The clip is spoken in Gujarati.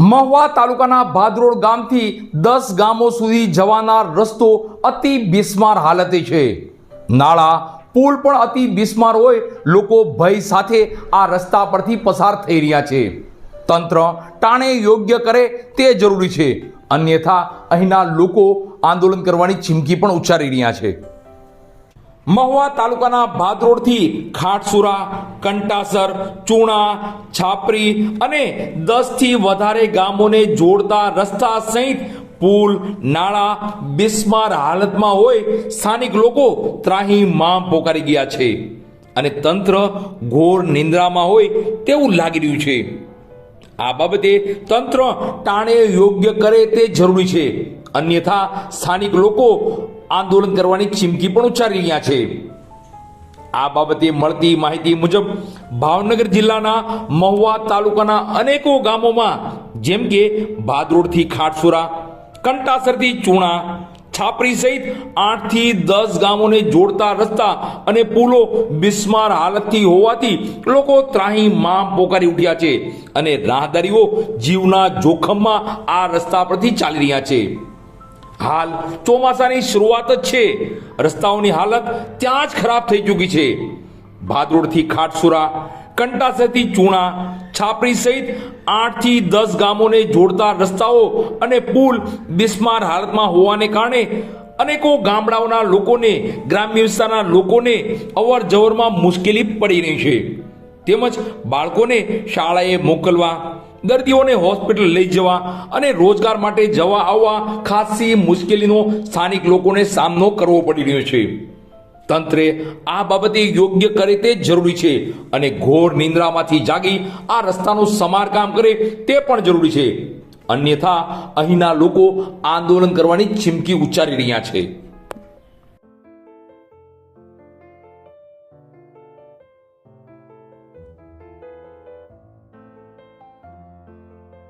મહુવા તાલુકાના ભાદરોડ ગામથી દસ ગામો સુધી જવાના રસ્તો અતિ બિસ્માર હાલતે છે. નાળા, પુલ પણ અતિ બિસ્માર હોય લોકો ભય સાથે આ રસ્તા પરથી પસાર થઈ રહ્યા છે. તંત્ર ટાણે યોગ્ય કરે તે જરૂરી છે. અન્યથા અહીંના લોકો આંદોલન કરવાની ચીમકી પણ ઉચ્ચારી રહ્યા છે. મહુવા તાલુકાના ભાદરોડથી ખાટસુરા કંટાસર, ચૂણા, છાપરી અને દસથી વધારે ગામોને જોડતા રસ્તા સહિત પુલ, નાળા, બિસ્માર હાલતમાં હોય સ્થાનિક લોકો ત્રાહી માં પોકારી ગયા છે. અને તંત્ર ઘોર નિંદ્રામાં હોય તેવું લાગી રહ્યું છે. આ બાબતે તંત્ર ટાણે યોગ્ય કરે તે જરૂરી છે. અન્યથા સ્થાનિક લોકો આંદોલન કરવાની ચીમકી પણ ઉચ્ચારી રહ્યા છે. આ બાબતે મળતી માહિતી મુજબ ભાવનગર જિલ્લાના મહુવા તાલુકાના અનેકો ગામોમાં જેમ કે ભાદરોડથી ખાટસુરા, કંટાસરથી ચૂણા, છાપરી સહિત આઠથી દસ ગામોને જોડતા રસ્તા અને પુલો બિસ્માર હાલતથી હોવાથી લોકો ત્રાહી માં પોકારી ઉઠ્યા છે અને રાહદારીઓ જીવના જોખમમાં આ રસ્તા પરથી ચાલી રહ્યા છે. હાલ ચોમાસાની શરૂઆત જ છે. રસ્તાઓની હાલત ત્યાં જ ખરાબ થઈ ચૂકી છે. ભાદરોડથી ખાટસુરા, કંટાસરથી ચૂણા, છાપરી સહિત આઠથી દસ ગામોને જોડતા રસ્તાઓ અને પુલ બિસ્માર હાલતમાં હોવાને કારણે અનેકો ગામડાઓના લોકોને, ગ્રામ્ય વિસ્તારના લોકોને અવર જવરમાં મુશ્કેલી પડી રહી છે. તેમજ બાળકોને શાળાએ મોકલવા દર્દીઓને હોસ્પિટલ લઈ જવા અને રોજગાર માટે જવા આવવા ખાસી મુશ્કેલીનો સ્થાનિક લોકોને સામનો કરવો પડી રહ્યો છે. તંત્રે આ બાબતે યોગ્ય કરે તે જરૂરી છે અને ઘોર નિંદ્રામાંથી જાગી આ રસ્તાનું સમારકામ કરે તે પણ જરૂરી છે. અન્યથા અહીંના લોકો આંદોલન કરવાની ચીમકી ઉચ્ચારી રહ્યા છે.